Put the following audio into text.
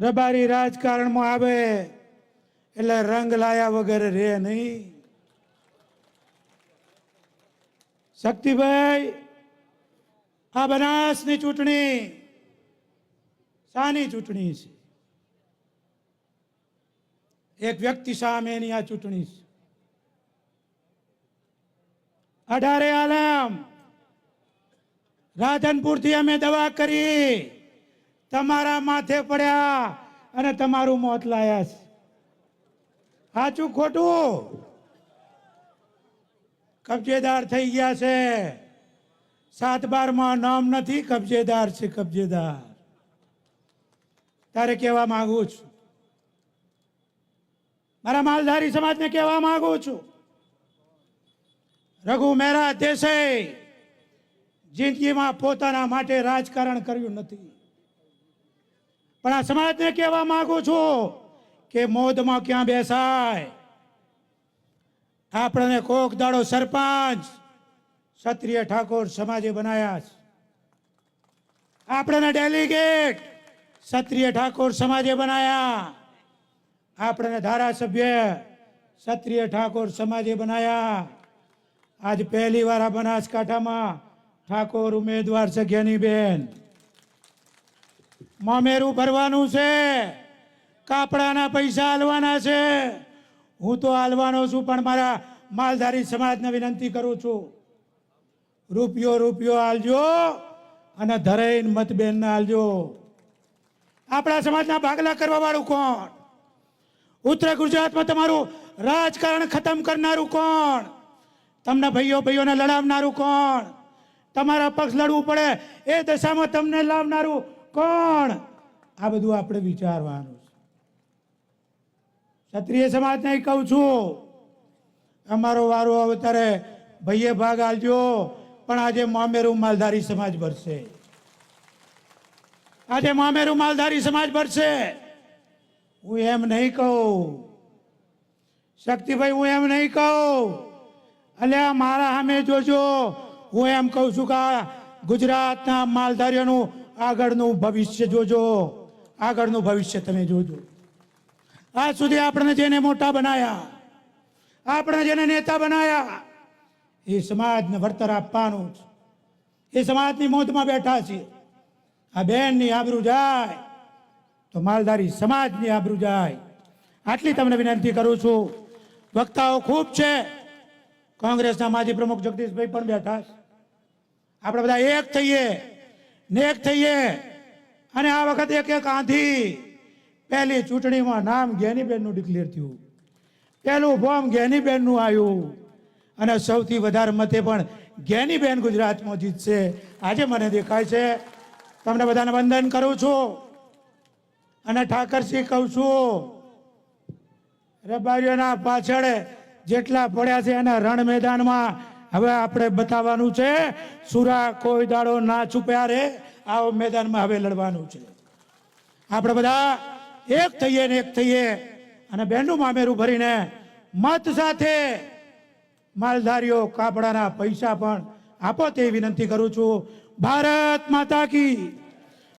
રબારી રાજકારણમાં આવે એટલે રંગ લાયા વગર રે નહીં શક્તિભાઈ આ બનાસની ચૂંટણી શાની ચૂંટણી છે એક વ્યક્તિ સામેની આ ચૂંટણી છે અઢારે આલમ રાધનપુરથી અમે દવા કરી તમારા માથે પડ્યા અને તમારું મોત લાયા છે સાચું ખોટું? કબજેદાર થઈ ગયા છે. સાત બારમાં નામ નથી, કબજેદાર છે કબજેદાર. તારે કહેવા માંગુ છું. મારા માલધારી સમાજને કહેવા માંગુ છું. રઘુ મહેરા દેસાઈ જિંદગીમાં પોતાના માટે રાજકારણ કર્યું નથી. પણ આ સમાજને કહેવા માંગુ છું કે મોદમાં ક્યાં બેસાય? આપણને કોક દાડો સરપંચ, ક્ષત્રિય ઠાકોર સમાજે બનાયા છે. આપણને ડેલિગેટ ક્ષત્રિય ઠાકોર સમાજે બનાયા. આપણને ધારાસભ્ય ક્ષત્રિય ઠાકોર સમાજે બનાયા. આજ પહેલી વાર આ બનાસકાંઠામાં ઠાકોર ઉમેદવાર છે જ્ઞાનીબેન મામેરું ભરવાનું છે. કાપડાના પૈસા હાલવાના છે. હું તો હાલવાનો છું, પણ મારા માલધારી સમાજને વિનંતી કરું છું. રૂપિયો રૂપિયો હાલજો અને ધરાઈને મતબેન હાલજો આપણા સમાજના ભાગલા કરવા વાળું કોણ? ઉત્તર ગુજરાતમાં તમારું રાજકારણ ખતમ કરનારું કોણ? તમને ભાઈઓ, ભાઈઓને લડાવનારું કોણ? તમારા પક્ષ લડવું પડે એ દશામાં તમને લાવનારું કોણ? આ બધું આપણે વિચારવાનું છે. ક્ષત્રિય સમાજને કહું છું, અમારો વારો હવે ત્યારે ભાઈએ ભાગ આલજો, પણ આજે મામેરું માલધારી સમાજ ભરશે. આજે મામેરું માલધારી સમાજ ભરશે. હું એમ નહીં કહું. શક્તિભાઈ, હું એમ નહીં કહું. અલ્યા, મારા સામે જોજો. હું એમ કહું છું કે ગુજરાતના માલધારીઓનું આગળનું ભવિષ્ય જોજો. આગળનું ભવિષ્ય તમે જોજો. આજ સુધી આપણે જેને મોટા બનાયા, આપણે જેને નેતા બનાયા, એ સમાજને વળતર આપવાનું છે એ સમાજની મોતમાં બેઠા છે આ બહેનની આબરૂ જાય, તો માલધારી સમાજની આબરૂ જાય. આટલી તમને વિનંતી કરું છું. વક્તાઓ ખૂબ છે. કોંગ્રેસના માજી પ્રમુખ જગદીશભાઈ પણ બેઠા છે. આપણે બધા એક થઈએ. ને એક થઈએ. અને આ વખત એક એક આંધી પહેલી ચૂંટણીમાં નામ ગેનીબેનનું ડિક્લેર થયું. પહેલું ફોર્મ ગેનીબેનનું આવ્યું. અને સૌથી વધારે મતે પણ જ્ઞાનીબેન ગુજરાતમાં જીતશે. આજે મને દેખાય છે. તમને બધાને વંદન કરું છું. અને ઠાકરસિંહ કહું છું, રબારીઓના પાછળ જેટલા પડ્યા છે એના રણ મેદાનમાં હવે આપણે બતાવવાનું છે, સુરા કોઈ દાડો ના છુપ્યા રે, આવો મેદાનમાં હવે લડવાનું છે. આપણે બધા એક થઈએ ને એક થઈએ, અને બેનનું મામેરું ભરીને મત સાથે માલધારીઓ કાપડાના પૈસા પણ આપો તે વિનંતી કરું છું. ભારત માતા કી